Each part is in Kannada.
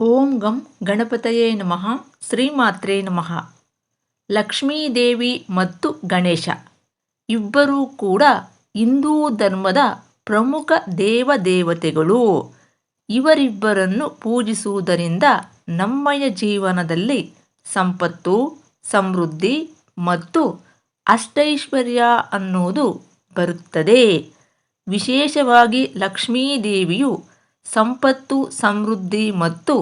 ಓಂ ಗಂ ಗಣಪತಯೇ ನಮಃ, ಶ್ರೀಮಾತ್ರೇ ನಮಃ. ಲಕ್ಷ್ಮೀದೇವಿ ಮತ್ತು ಗಣೇಶ. ಇಬ್ಬರೂ ಕೂಡ ಹಿಂದೂ ಧರ್ಮದ ಪ್ರಮುಖ ದೇವದೇವತೆಗಳು. ಇವರಿಬ್ಬರನ್ನು ಪೂಜಿಸುವುದರಿಂದ ನಮ್ಮಯ ಜೀವನದಲ್ಲಿ ಸಂಪತ್ತು, ಸಮೃದ್ಧಿ ಮತ್ತು ಅಷ್ಟೈಶ್ವರ್ಯ ಅನ್ನುವುದು ಬರುತ್ತದೆ. ವಿಶೇಷವಾಗಿ ಲಕ್ಷ್ಮೀದೇವಿಯು ಸಂಪತ್ತು, ಸಮೃದ್ಧಿ ಮತ್ತು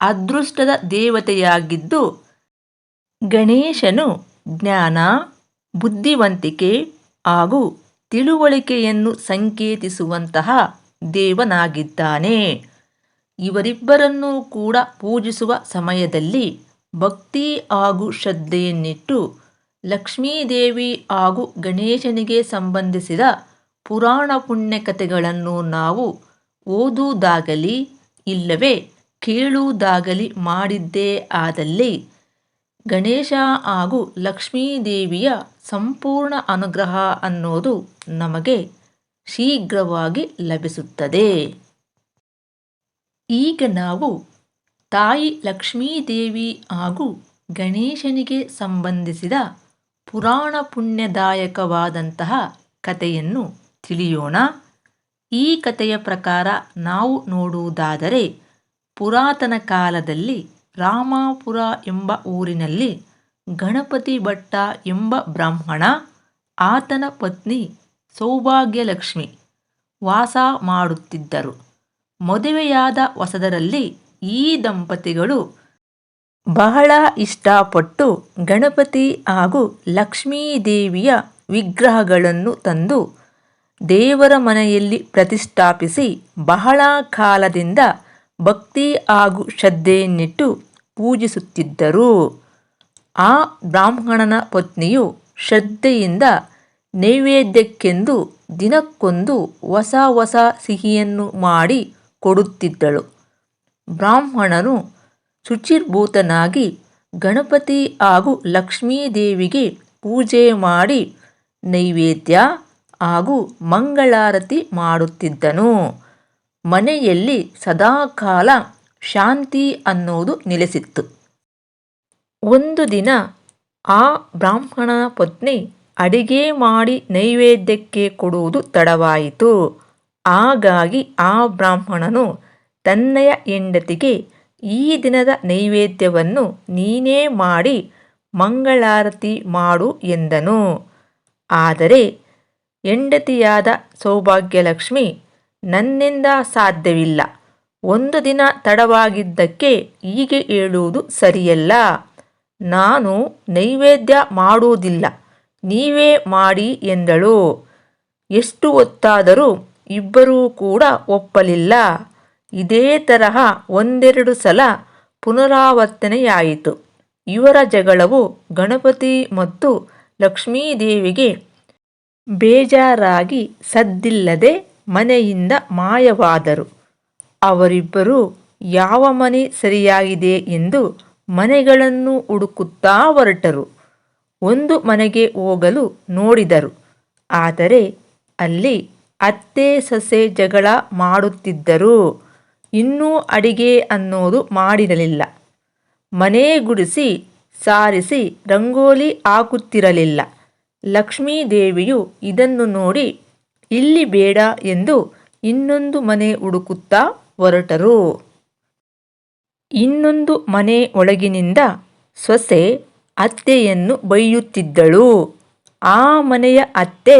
ಅದೃಷ್ಟದ ದೇವತೆಯಾಗಿದ್ದು, ಗಣೇಶನು ಜ್ಞಾನ, ಬುದ್ಧಿವಂತಿಕೆ ಹಾಗೂ ತಿಳುವಳಿಕೆಯನ್ನು ಸಂಕೇತಿಸುವಂತಹ ದೇವನಾಗಿದ್ದಾನೆ. ಇವರಿಬ್ಬರನ್ನೂ ಕೂಡ ಪೂಜಿಸುವ ಸಮಯದಲ್ಲಿ ಭಕ್ತಿ ಹಾಗೂ ಶ್ರದ್ಧೆಯನ್ನಿಟ್ಟು ಲಕ್ಷ್ಮೀದೇವಿ ಹಾಗೂ ಗಣೇಶನಿಗೆ ಸಂಬಂಧಿಸಿದ ಪುರಾಣ ಪುಣ್ಯಕಥೆಗಳನ್ನು ನಾವು ಓದುವುದಾಗಲಿ ಇಲ್ಲವೇ ಕೇಳುವುದಾಗಲಿ ಮಾಡಿದ್ದೇ ಆದಲ್ಲಿ ಗಣೇಶ ಹಾಗೂ ಲಕ್ಷ್ಮೀದೇವಿಯ ಸಂಪೂರ್ಣ ಅನುಗ್ರಹ ಅನ್ನೋದು ನಮಗೆ ಶೀಘ್ರವಾಗಿ ಲಭಿಸುತ್ತದೆ. ಈಗ ನಾವು ತಾಯಿ ಲಕ್ಷ್ಮೀದೇವಿ ಹಾಗೂ ಗಣೇಶನಿಗೆ ಸಂಬಂಧಿಸಿದ ಪುರಾಣ ಪುಣ್ಯದಾಯಕವಾದಂತಹ ಕಥೆಯನ್ನು ತಿಳಿಯೋಣ. ಈ ಕಥೆಯ ಪ್ರಕಾರ ನಾವು ನೋಡುವುದಾದರೆ ಪುರಾತನ ಕಾಲದಲ್ಲಿ ರಾಮಾಪುರ ಎಂಬ ಊರಿನಲ್ಲಿ ಗಣಪತಿ ಭಟ್ಟ ಎಂಬ ಬ್ರಾಹ್ಮಣ, ಆತನ ಪತ್ನಿ ಸೌಭಾಗ್ಯಲಕ್ಷ್ಮಿ ವಾಸ ಮಾಡುತ್ತಿದ್ದರು. ಮದುವೆಯಾದ ಹೊಸದರಲ್ಲಿ ಈ ದಂಪತಿಗಳು ಬಹಳ ಇಷ್ಟಪಟ್ಟು ಗಣಪತಿ ಹಾಗೂ ಲಕ್ಷ್ಮೀದೇವಿಯ ವಿಗ್ರಹಗಳನ್ನು ತಂದು ದೇವರ ಮನೆಯಲ್ಲಿ ಪ್ರತಿಷ್ಠಾಪಿಸಿ ಬಹಳ ಕಾಲದಿಂದ ಭಕ್ತಿ ಹಾಗೂ ಶ್ರದ್ಧೆಯನ್ನಿಟ್ಟು ಪೂಜಿಸುತ್ತಿದ್ದರು. ಆ ಬ್ರಾಹ್ಮಣನ ಪತ್ನಿಯು ಶ್ರದ್ಧೆಯಿಂದ ನೈವೇದ್ಯಕ್ಕೆಂದು ದಿನಕ್ಕೊಂದು ಹೊಸ ಹೊಸ ಸಿಹಿಯನ್ನು ಮಾಡಿ ಕೊಡುತ್ತಿದ್ದಳು. ಬ್ರಾಹ್ಮಣನು ಶುಚಿರ್ಭೂತನಾಗಿ ಗಣಪತಿ ಹಾಗೂ ಲಕ್ಷ್ಮೀದೇವಿಗೆ ಪೂಜೆ ಮಾಡಿ ನೈವೇದ್ಯ ಹಾಗೂ ಮಂಗಳಾರತಿ ಮಾಡುತ್ತಿದ್ದನು. ಮನೆಯಲ್ಲಿ ಸದಾಕಾಲ ಶಾಂತಿ ಅನ್ನೋದು ನೆಲೆಸಿತ್ತು. ಒಂದು ದಿನ ಆ ಬ್ರಾಹ್ಮಣನ ಪತ್ನಿ ಅಡಿಗೆ ಮಾಡಿ ನೈವೇದ್ಯಕ್ಕೆ ಕೊಡುವುದು ತಡವಾಯಿತು. ಹಾಗಾಗಿ ಆ ಬ್ರಾಹ್ಮಣನು ತನ್ನಯ ಹೆಂಡತಿಗೆ ಈ ದಿನದ ನೈವೇದ್ಯವನ್ನು ನೀನೇ ಮಾಡಿ ಮಂಗಳಾರತಿ ಮಾಡು ಎಂದನು. ಆದರೆ ಹೆಂಡತಿಯಾದ ಸೌಭಾಗ್ಯಲಕ್ಷ್ಮಿ ನನ್ನಿಂದ ಸಾಧ್ಯವಿಲ್ಲ. ಒಂದು ದಿನ ತಡವಾಗಿದ್ದಕ್ಕೆ ಹೀಗೆ ಹೇಳುವುದು ಸರಿಯಲ್ಲ. ನಾನು ನೈವೇದ್ಯ ಮಾಡುವುದಿಲ್ಲ. ನೀವೇ ಮಾಡಿ ಎಂದಳು. ಎಷ್ಟು ಹೊತ್ತಾದರೂ ಇಬ್ಬರೂ ಕೂಡ ಒಪ್ಪಲಿಲ್ಲ. ಇದೇ ತರಹ ಒಂದೆರಡು ಸಲ ಪುನರಾವರ್ತನೆಯಾಯಿತು. ಇವರ ಜಗಳವು ಗಣಪತಿ ಮತ್ತು ಲಕ್ಷ್ಮೀದೇವಿಗೆ ಬೇಜಾರಾಗಿ ಸದ್ದಿಲ್ಲದೆ ಮನೆಯಿಂದ ಮಾಯವಾದರು. ಅವರಿಬ್ಬರು, ಯಾವ ಮನೆ ಸರಿಯಾಗಿದೆ? ಎಂದು ಮನೆಗಳನ್ನು ಹುಡುಕುತ್ತಾ ಹೊರಟರು. ಒಂದು ಮನೆಗೆ ಹೋಗಲು ನೋಡಿದರು. ಆದರೆ ಅಲ್ಲಿ ಅತ್ತೆ ಸೊಸೆ ಜಗಳ ಮಾಡುತ್ತಿದ್ದರು. ಇನ್ನೂ ಅಡಿಗೆ ಅನ್ನೋದು ಮಾಡಿರಲಿಲ್ಲ. ಮನೆ ಗುಡಿಸಿ ಸಾರಿಸಿ ರಂಗೋಲಿ ಹಾಕುತ್ತಿರಲಿಲ್ಲ. ಲಕ್ಷ್ಮೀದೇವಿಯು ಇದನ್ನು ನೋಡಿ, ಇಲ್ಲಿ ಬೇಡ ಎಂದು ಇನ್ನೊಂದು ಮನೆ ಹುಡುಕುತ್ತಾ ಹೊರಟರು. ಇನ್ನೊಂದು ಮನೆ ಒಳಗಿನಿಂದ ಸೊಸೆ ಅತ್ತೆಯನ್ನು ಬೈಯುತ್ತಿದ್ದಳು. ಆ ಮನೆಯ ಅತ್ತೆ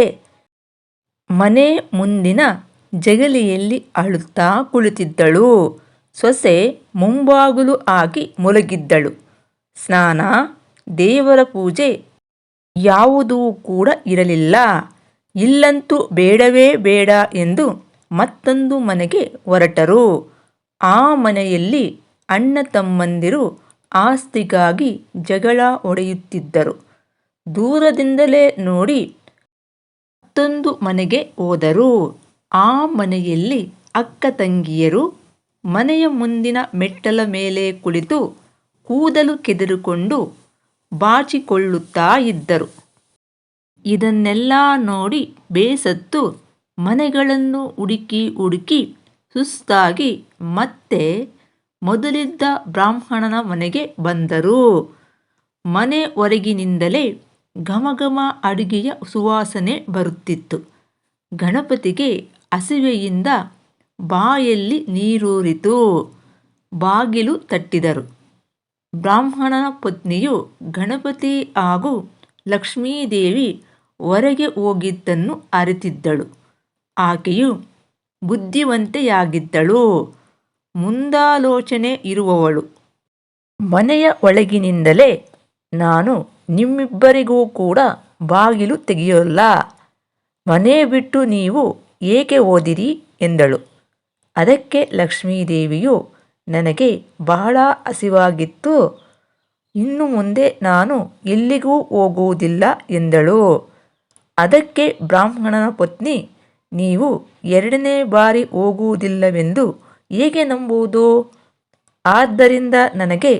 ಮನೆ ಮುಂದಿನ ಜಗಲಿಯಲ್ಲಿ ಅಳುತ್ತಾ ಕುಳಿತಿದ್ದಳು. ಸೊಸೆ ಮುಂಬಾಗಿಲು ಆಗಿ ಮುಲಗಿದ್ದಳು ಸ್ನಾನ, ದೇವರ ಪೂಜೆ ಯಾವುದೂ ಕೂಡ ಇರಲಿಲ್ಲ. ಇಲ್ಲಂತೂ ಬೇಡವೇ ಬೇಡ ಎಂದು ಮತ್ತೊಂದು ಮನೆಗೆ ಹೊರಟರು. ಆ ಮನೆಯಲ್ಲಿ ಅಣ್ಣ ತಮ್ಮಂದಿರು ಆಸ್ತಿಗಾಗಿ ಜಗಳ ಒಡೆಯುತ್ತಿದ್ದರು ದೂರದಿಂದಲೇ ನೋಡಿ ಮತ್ತೊಂದು ಮನೆಗೆ ಹೋದರು. ಆ ಮನೆಯಲ್ಲಿ ಅಕ್ಕ ತಂಗಿಯರು ಮನೆಯ ಮುಂದಿನ ಮೆಟ್ಟಲ ಮೇಲೆ ಕುಳಿತು ಕೂದಲು ಕೆದರಿಕೊಂಡು ಬಾಚಿಕೊಳ್ಳುತ್ತಾ ಇದ್ದರು. ಇದನ್ನೆಲ್ಲ ನೋಡಿ ಬೇಸತ್ತು ಮನೆಗಳನ್ನು ಹುಡುಕಿ ಹುಡುಕಿ ಸುಸ್ತಾಗಿ ಮತ್ತೆ ಮೊದಲಿದ್ದ ಬ್ರಾಹ್ಮಣನ ಮನೆಗೆ ಬಂದರು. ಮನೆ ಹೊರಗಿನಿಂದಲೇ ಘಮಘಮ ಅಡುಗೆಯ ಸುವಾಸನೆ ಬರುತ್ತಿತ್ತು. ಗಣಪತಿಗೆ ಹಸಿವೆಯಿಂದ ಬಾಯಲ್ಲಿ ನೀರೂರಿತು. ಬಾಗಿಲು ತಟ್ಟಿದರು. ಬ್ರಾಹ್ಮಣನ ಪತ್ನಿಯು ಗಣಪತಿ ಹಾಗೂ ಲಕ್ಷ್ಮೀದೇವಿ ಹೊರಗೆ ಹೋಗಿದ್ದನ್ನು ಅರಿತಿದ್ದಳು. ಆಕೆಯು ಬುದ್ಧಿವಂತೆಯಾಗಿದ್ದಳು. ಮುಂದಾಲೋಚನೆ ಇರುವವಳು. ಮನೆಯ ಒಳಗಿನಿಂದಲೇ ನಾನು ನಿಮ್ಮಿಬ್ಬರಿಗೂ ಕೂಡ ಬಾಗಿಲು ತೆಗೆಯೋಲ್ಲ. ಮನೆ ಬಿಟ್ಟು ನೀವು ಏಕೆ ಓದಿರಿ ಎಂದಳು. ಅದಕ್ಕೆ ಲಕ್ಷ್ಮೀದೇವಿಯು ನನಗೆ ಬಹಳ ಹಸಿವಾಗಿತ್ತು. ಇನ್ನು ಮುಂದೆ ನಾನು ಎಲ್ಲಿಗೂ ಹೋಗುವುದಿಲ್ಲ ಎಂದಳು. ಅದಕ್ಕೆ ಬ್ರಾಹ್ಮಣನ ಪತ್ನಿ, ನೀವು ಎರಡನೇ ಬಾರಿ ಹೋಗುವುದಿಲ್ಲವೆಂದು ಹೇಗೆ ನಂಬುವುದು? ಆದ್ದರಿಂದ ನನಗೆ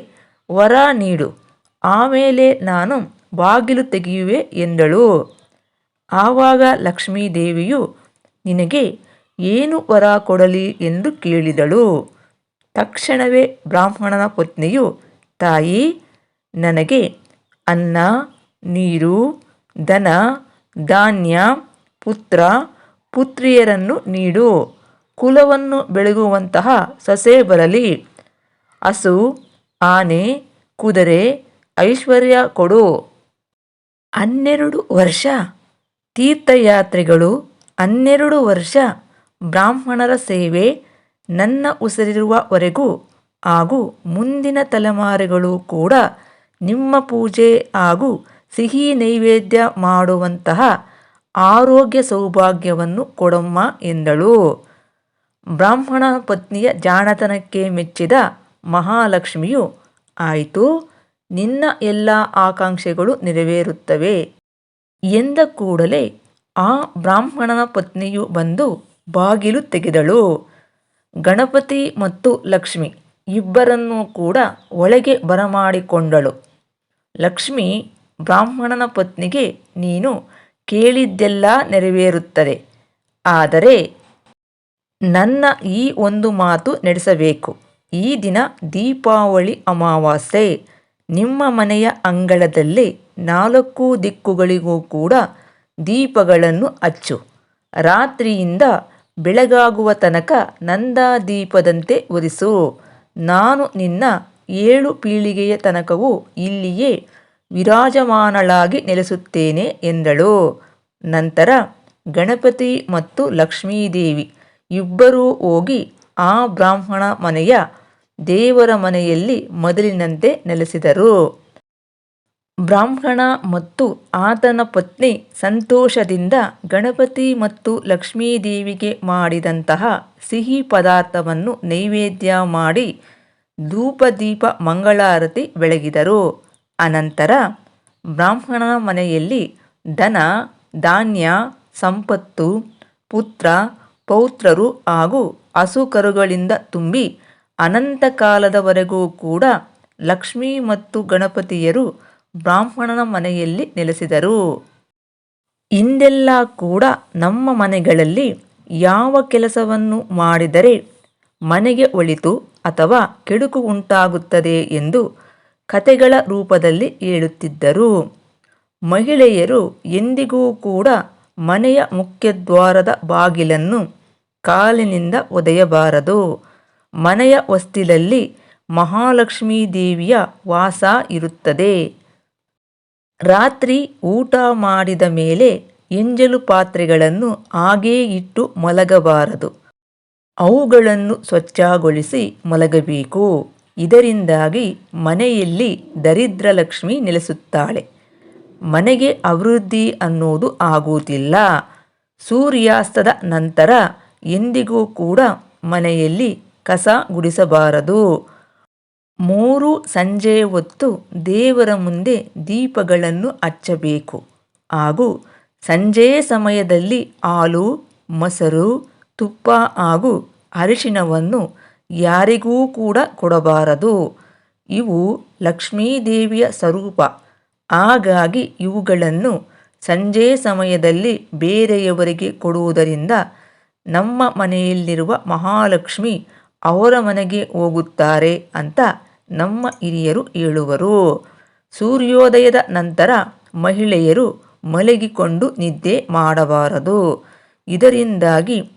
ವರ ನೀಡು. ಆಮೇಲೆ ನಾನು ಬಾಗಿಲು ತೆಗೆಯುವೆ ಎಂದಳು. ಆವಾಗ ಲಕ್ಷ್ಮೀದೇವಿಯು, ನಿನಗೆ ಏನು ವರ ಕೊಡಲಿ ಎಂದು ಕೇಳಿದಳು. ತಕ್ಷಣವೇ ಬ್ರಾಹ್ಮಣನ ಪತ್ನಿಯು, ತಾಯಿ, ನನಗೆ ಅನ್ನ, ನೀರು, ದನ, ಧಾನ್ಯ, ಪುತ್ರ, ಪುತ್ರಿಯರನ್ನು ನೀಡು. ಕುಲವನ್ನು ಬೆಳಗುವಂತಹ ಸೊಸೆ ಬರಲಿ. ಹಸು, ಆನೆ, ಕುದುರೆ, ಐಶ್ವರ್ಯ ಕೊಡು. ಹನ್ನೆರಡು ವರ್ಷ ತೀರ್ಥಯಾತ್ರೆಗಳು, ಹನ್ನೆರಡು ವರ್ಷ ಬ್ರಾಹ್ಮಣರ ಸೇವೆ ನನ್ನ ಉಸಿರಿರುವವರೆಗೂ ಹಾಗೂ ಮುಂದಿನ ತಲೆಮಾರುಗಳು ಕೂಡ ನಿಮ್ಮ ಪೂಜೆ ಹಾಗೂ ಸಿಹಿ ನೈವೇದ್ಯ ಮಾಡುವಂತಹ ಆರೋಗ್ಯ ಸೌಭಾಗ್ಯವನ್ನು ಕೊಡಮ್ಮ ಎಂದಳು. ಬ್ರಾಹ್ಮಣ ಪತ್ನಿಯ ಜಾಣತನಕ್ಕೆ ಮೆಚ್ಚಿದ ಮಹಾಲಕ್ಷ್ಮಿಯು, ಆಯಿತು, ನಿನ್ನ ಎಲ್ಲ ಆಕಾಂಕ್ಷೆಗಳು ನೆರವೇರುತ್ತವೆ ಎಂದ ಕೂಡಲೇ ಆ ಬ್ರಾಹ್ಮಣನ ಪತ್ನಿಯು ಬಂದು ಬಾಗಿಲು ತೆಗೆದಳು. ಗಣಪತಿ ಮತ್ತು ಲಕ್ಷ್ಮಿ ಇಬ್ಬರನ್ನೂ ಕೂಡ ಒಳಗೆ ಬರಮಾಡಿಕೊಂಡಳು. ಲಕ್ಷ್ಮಿ ಬ್ರಾಹ್ಮಣನ ಪತ್ನಿಗೆ, ನೀನು ಕೇಳಿದ್ದೆಲ್ಲ ನೆರವೇರುತ್ತದೆ. ಆದರೆ ನನ್ನ ಈ ಒಂದು ಮಾತು ನಡೆಸಬೇಕು. ಈ ದಿನ ದೀಪಾವಳಿ ಅಮಾವಾಸ್ಯೆ. ನಿಮ್ಮ ಮನೆಯ ಅಂಗಳದಲ್ಲಿ ನಾಲ್ಕು ದಿಕ್ಕುಗಳಿಗೂ ಕೂಡ ದೀಪಗಳನ್ನು ಹಚ್ಚು ರಾತ್ರಿಯಿಂದ ಬೆಳಗಾಗುವ ತನಕ ನಂದಾದೀಪದಂತೆ ಉರಿಸು ನಾನು ನಿನ್ನ ಏಳು ಪೀಳಿಗೆಯ ತನಕವೂ ಇಲ್ಲಿಯೇ ವಿರಾಜಮಾನಳಾಗಿ ನೆಲೆಸುತ್ತೇನೆ ಎಂದಳು. ನಂತರ ಗಣಪತಿ ಮತ್ತು ಲಕ್ಷ್ಮೀದೇವಿ ಇಬ್ಬರೂ ಹೋಗಿ ಆ ಬ್ರಾಹ್ಮಣ ಮನೆಯ ದೇವರ ಮನೆಯಲ್ಲಿ ಮೊದಲಿನಂತೆ ನೆಲೆಸಿದರು. ಬ್ರಾಹ್ಮಣ ಮತ್ತು ಆತನ ಪತ್ನಿ ಸಂತೋಷದಿಂದ ಗಣಪತಿ ಮತ್ತು ಲಕ್ಷ್ಮೀದೇವಿಗೆ ಮಾಡಿದಂತಹ ಸಿಹಿ ಪದಾರ್ಥವನ್ನು ನೈವೇದ್ಯ ಮಾಡಿ ಧೂಪದೀಪ ಮಂಗಳಾರತಿ ಬೆಳಗಿದರು. ಅನಂತರ ಬ್ರಾಹ್ಮಣನ ಮನೆಯಲ್ಲಿ ದನ ಧಾನ್ಯ, ಸಂಪತ್ತು, ಪುತ್ರ, ಪೌತ್ರರು ಹಾಗೂ ಹಸುಕರುಗಳಿಂದ ತುಂಬಿ ಅನಂತ ಕಾಲದವರೆಗೂ ಕೂಡ ಲಕ್ಷ್ಮೀ ಮತ್ತು ಗಣಪತಿಯರು ಬ್ರಾಹ್ಮಣನ ಮನೆಯಲ್ಲಿ ನೆಲೆಸಿದರು. ಇಂದೆಲ್ಲ ಕೂಡ ನಮ್ಮ ಮನೆಗಳಲ್ಲಿ ಯಾವ ಕೆಲಸವನ್ನು ಮಾಡಿದರೆ ಮನೆಗೆ ಒಳಿತು ಅಥವಾ ಕೆಡುಕು ಉಂಟಾಗುತ್ತದೆ ಎಂದು ಕತೆಗಳ ರೂಪದಲ್ಲಿ ಹೇಳುತ್ತಿದ್ದರು. ಮಹಿಳೆಯರು ಎಂದಿಗೂ ಕೂಡ ಮನೆಯ ಮುಖ್ಯದ್ವಾರದ ಬಾಗಿಲನ್ನು ಕಾಲಿನಿಂದ ಒದೆಯಬಾರದು. ಮನೆಯ ವಸ್ತಿಲಲ್ಲಿ ಮಹಾಲಕ್ಷ್ಮೀ ದೇವಿಯ ವಾಸ ಇರುತ್ತದೆ. ರಾತ್ರಿ ಊಟ ಮಾಡಿದ ಮೇಲೆ ಎಂಜಲು ಪಾತ್ರೆಗಳನ್ನು ಹಾಗೇ ಇಟ್ಟು ಮಲಗಬಾರದು. ಅವುಗಳನ್ನು ಸ್ವಚ್ಛಗೊಳಿಸಿ ಮಲಗಬೇಕು. ಇದರಿಂದಾಗಿ ಮನೆಯಲ್ಲಿ ದರಿದ್ರ ಲಕ್ಷ್ಮಿ ನೆಲೆಸುತ್ತಾಳೆ. ಮನೆಗೆ ಅಭಿವೃದ್ಧಿ ಅನ್ನೋದು ಆಗುವುದಿಲ್ಲ. ಸೂರ್ಯಾಸ್ತದ ನಂತರ ಎಂದಿಗೂ ಕೂಡ ಮನೆಯಲ್ಲಿ ಕಸ ಗುಡಿಸಬಾರದು. ಮೂರು ಸಂಜೆ ಹೊತ್ತು ದೇವರ ಮುಂದೆ ದೀಪಗಳನ್ನು ಹಚ್ಚಬೇಕು. ಹಾಗೂ ಸಂಜೆ ಸಮಯದಲ್ಲಿ ಹಾಲು, ಮೊಸರು, ತುಪ್ಪ ಹಾಗೂ ಅರಿಶಿಣವನ್ನು ಯಾರಿಗೂ ಕೂಡ ಕೊಡಬಾರದು. ಇವು ಲಕ್ಷ್ಮೀದೇವಿಯ ಸ್ವರೂಪ. ಹಾಗಾಗಿ ಇವುಗಳನ್ನು ಸಂಜೆ ಸಮಯದಲ್ಲಿ ಬೇರೆಯವರಿಗೆ ಕೊಡುವುದರಿಂದ ನಮ್ಮ ಮನೆಯಲ್ಲಿರುವ ಮಹಾಲಕ್ಷ್ಮಿ ಅವರ ಮನೆಗೆ ಹೋಗುತ್ತಾರೆ ಅಂತ ನಮ್ಮ ಹಿರಿಯರು ಹೇಳುವರು, ಸೂರ್ಯೋದಯದ ನಂತರ ಮಹಿಳೆಯರು ಮಲಗಿಕೊಂಡು ನಿದ್ದೆ ಮಾಡಬಾರದು. ಇದರಿಂದಾಗಿ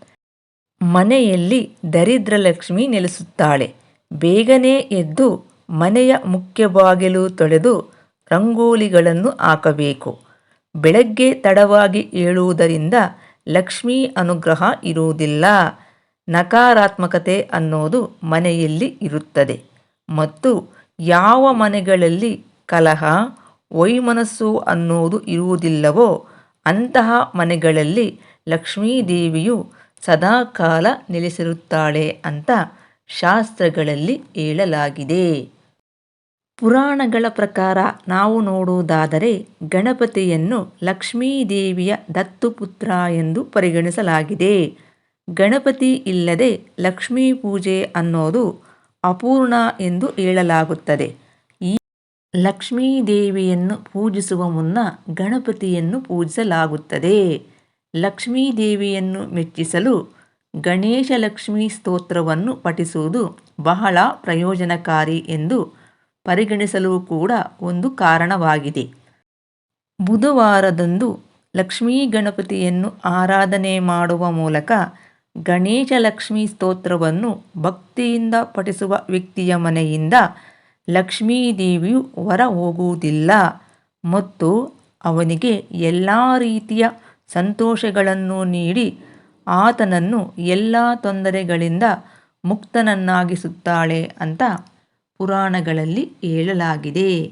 ಮನೆಯಲ್ಲಿ ದರಿದ್ರ ಲಕ್ಷ್ಮಿ ನೆಲೆಸುತ್ತಾಳೆ. ಬೇಗನೆ ಎದ್ದು ಮನೆಯ ಮುಖ್ಯ ಬಾಗಿಲು ತೊಳೆದು ರಂಗೋಲಿಗಳನ್ನು ಹಾಕಬೇಕು. ಬೆಳಗ್ಗೆ ತಡವಾಗಿ ಏಳುವುದರಿಂದ ಲಕ್ಷ್ಮೀ ಅನುಗ್ರಹ ಇರುವುದಿಲ್ಲ. ನಕಾರಾತ್ಮಕತೆ ಅನ್ನೋದು ಮನೆಯಲ್ಲಿ ಇರುತ್ತದೆ. ಮತ್ತು ಯಾವ ಮನೆಗಳಲ್ಲಿ ಕಲಹ, ವೈಮನಸ್ಸು ಅನ್ನೋದು ಇರುವುದಿಲ್ಲವೋ ಅಂತಹ ಮನೆಗಳಲ್ಲಿ ಲಕ್ಷ್ಮೀದೇವಿಯು ಸದಾಕಾಲ ನೆಲೆಸಿರುತ್ತಾಳೆ ಅಂತ ಶಾಸ್ತ್ರಗಳಲ್ಲಿ ಹೇಳಲಾಗಿದೆ. ಪುರಾಣಗಳ ಪ್ರಕಾರ ನಾವು ನೋಡುವುದಾದರೆ ಗಣಪತಿಯನ್ನು ಲಕ್ಷ್ಮೀದೇವಿಯ ದತ್ತುಪುತ್ರ ಎಂದು ಪರಿಗಣಿಸಲಾಗಿದೆ. ಗಣಪತಿ ಇಲ್ಲದೆ ಲಕ್ಷ್ಮೀ ಪೂಜೆ ಅನ್ನೋದು ಅಪೂರ್ಣ ಎಂದು ಹೇಳಲಾಗುತ್ತದೆ. ಈ ಲಕ್ಷ್ಮೀದೇವಿಯನ್ನು ಪೂಜಿಸುವ ಮುನ್ನ ಗಣಪತಿಯನ್ನು ಪೂಜಿಸಲಾಗುತ್ತದೆ. ಲಕ್ಷ್ಮೀದೇವಿಯನ್ನು ಮೆಚ್ಚಿಸಲು ಗಣೇಶ ಲಕ್ಷ್ಮೀ ಸ್ತೋತ್ರವನ್ನು ಪಠಿಸುವುದು ಬಹಳ ಪ್ರಯೋಜನಕಾರಿ ಎಂದು ಪರಿಗಣಿಸಲು ಕೂಡ ಒಂದು ಕಾರಣವಾಗಿದೆ. ಬುಧವಾರದಂದು ಲಕ್ಷ್ಮೀ ಗಣಪತಿಯನ್ನು ಆರಾಧನೆ ಮಾಡುವ ಮೂಲಕ ಗಣೇಶ ಲಕ್ಷ್ಮೀ ಸ್ತೋತ್ರವನ್ನು ಭಕ್ತಿಯಿಂದ ಪಠಿಸುವ ವ್ಯಕ್ತಿಯ ಮನೆಯಿಂದ ಲಕ್ಷ್ಮೀದೇವಿಯು ಹೊರ ಹೋಗುವುದಿಲ್ಲ ಮತ್ತು ಅವನಿಗೆ ಎಲ್ಲ ರೀತಿಯ ಸಂತೋಷಗಳನ್ನು ನೀಡಿ ಆತನನ್ನು ಎಲ್ಲ ತೊಂದರೆಗಳಿಂದ ಮುಕ್ತನನ್ನಾಗಿಸುತ್ತಾಳೆ ಅಂತ ಪುರಾಣಗಳಲ್ಲಿ ಹೇಳಲಾಗಿದೆ.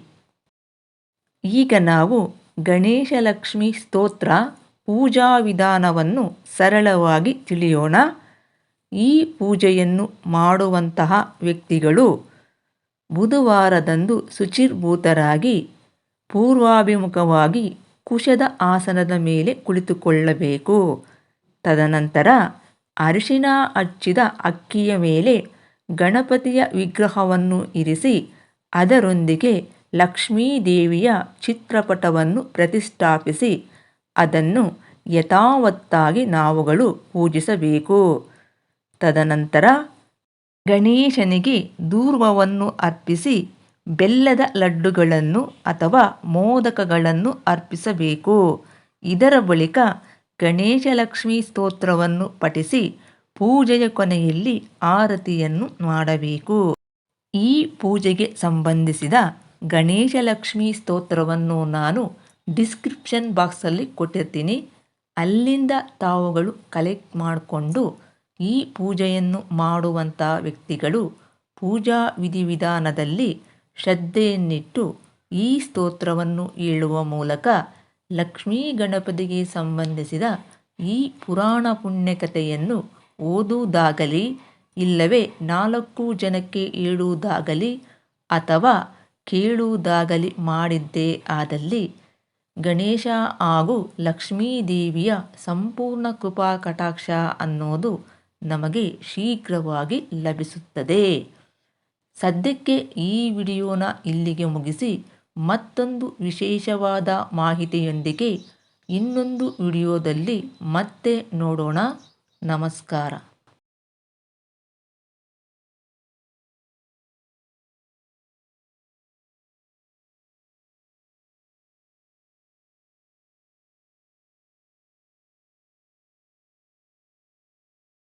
ಈಗ ನಾವು ಗಣೇಶ ಲಕ್ಷ್ಮಿ ಸ್ತೋತ್ರ ಪೂಜಾ ವಿಧಾನವನ್ನು ಸರಳವಾಗಿ ತಿಳಿಯೋಣ. ಈ ಪೂಜೆಯನ್ನು ಮಾಡುವಂತಹ ವ್ಯಕ್ತಿಗಳು ಬುಧವಾರದಂದು ಶುಚಿರ್ಭೂತರಾಗಿ ಪೂರ್ವಾಭಿಮುಖವಾಗಿ ಕುಶದ ಆಸನದ ಮೇಲೆ ಕುಳಿತುಕೊಳ್ಳಬೇಕು. ತದನಂತರ ಅರಿಶಿನ ಹಚ್ಚಿದ ಅಕ್ಕಿಯ ಮೇಲೆ ಗಣಪತಿಯ ವಿಗ್ರಹವನ್ನು ಇರಿಸಿ ಅದರೊಂದಿಗೆ ಲಕ್ಷ್ಮೀದೇವಿಯ ಚಿತ್ರಪಟವನ್ನು ಪ್ರತಿಷ್ಠಾಪಿಸಿ ಅದನ್ನು ಯಥಾವತ್ತಾಗಿ ನಾವುಗಳು ಪೂಜಿಸಬೇಕು. ತದನಂತರ ಗಣೇಶನಿಗೆ ದೂರ್ವವನ್ನು ಅರ್ಪಿಸಿ ಬೆಲ್ಲದ ಲಡ್ಡುಗಳನ್ನು ಅಥವಾ ಮೋದಕಗಳನ್ನು ಅರ್ಪಿಸಬೇಕು. ಇದರ ಬಳಿಕ ಗಣೇಶ ಲಕ್ಷ್ಮಿ ಸ್ತೋತ್ರವನ್ನು ಪಠಿಸಿ ಪೂಜೆಯ ಕೊನೆಯಲ್ಲಿ ಆರತಿಯನ್ನು ಮಾಡಬೇಕು. ಈ ಪೂಜೆಗೆ ಸಂಬಂಧಿಸಿದ ಗಣೇಶ ಲಕ್ಷ್ಮೀ ಸ್ತೋತ್ರವನ್ನು ನಾನು ಡಿಸ್ಕ್ರಿಪ್ಷನ್ ಬಾಕ್ಸಲ್ಲಿ ಕೊಟ್ಟಿರ್ತೀನಿ. ಅಲ್ಲಿಂದ ತಾವುಗಳು ಕಲೆಕ್ಟ್ ಮಾಡಿಕೊಂಡು ಈ ಪೂಜೆಯನ್ನು ಮಾಡುವಂಥ ವ್ಯಕ್ತಿಗಳು ಪೂಜಾ ವಿಧಿವಿಧಾನದಲ್ಲಿ ಶ್ರದ್ಧೆಯನ್ನಿಟ್ಟು ಈ ಸ್ತೋತ್ರವನ್ನು ಹೇಳುವ ಮೂಲಕ ಲಕ್ಷ್ಮೀ ಗಣಪತಿಗೆ ಸಂಬಂಧಿಸಿದ ಈ ಪುರಾಣ ಪುಣ್ಯಕಥೆಯನ್ನು ಓದುವುದಾಗಲಿ ಇಲ್ಲವೇ ನಾಲ್ಕು ಜನಕ್ಕೆ ಹೇಳುವುದಾಗಲಿ ಅಥವಾ ಕೇಳುವುದಾಗಲಿ ಮಾಡಿದ್ದೇ ಆದಲ್ಲಿ ಗಣೇಶ ಹಾಗೂ ಲಕ್ಷ್ಮೀದೇವಿಯ ಸಂಪೂರ್ಣ ಕೃಪಾ ಕಟಾಕ್ಷ ಅನ್ನೋದು ನಮಗೆ ಶೀಘ್ರವಾಗಿ ಲಭಿಸುತ್ತದೆ. ಸದ್ಯಕ್ಕೆ ಈ ವಿಡಿಯೋನ ಇಲ್ಲಿಗೆ ಮುಗಿಸಿ, ಮತ್ತೊಂದು ವಿಶೇಷವಾದ ಮಾಹಿತಿಯೊಂದಿಗೆ ಇನ್ನೊಂದು ವಿಡಿಯೋದಲ್ಲಿ ಮತ್ತೆ ನೋಡೋಣ. ನಮಸ್ಕಾರ.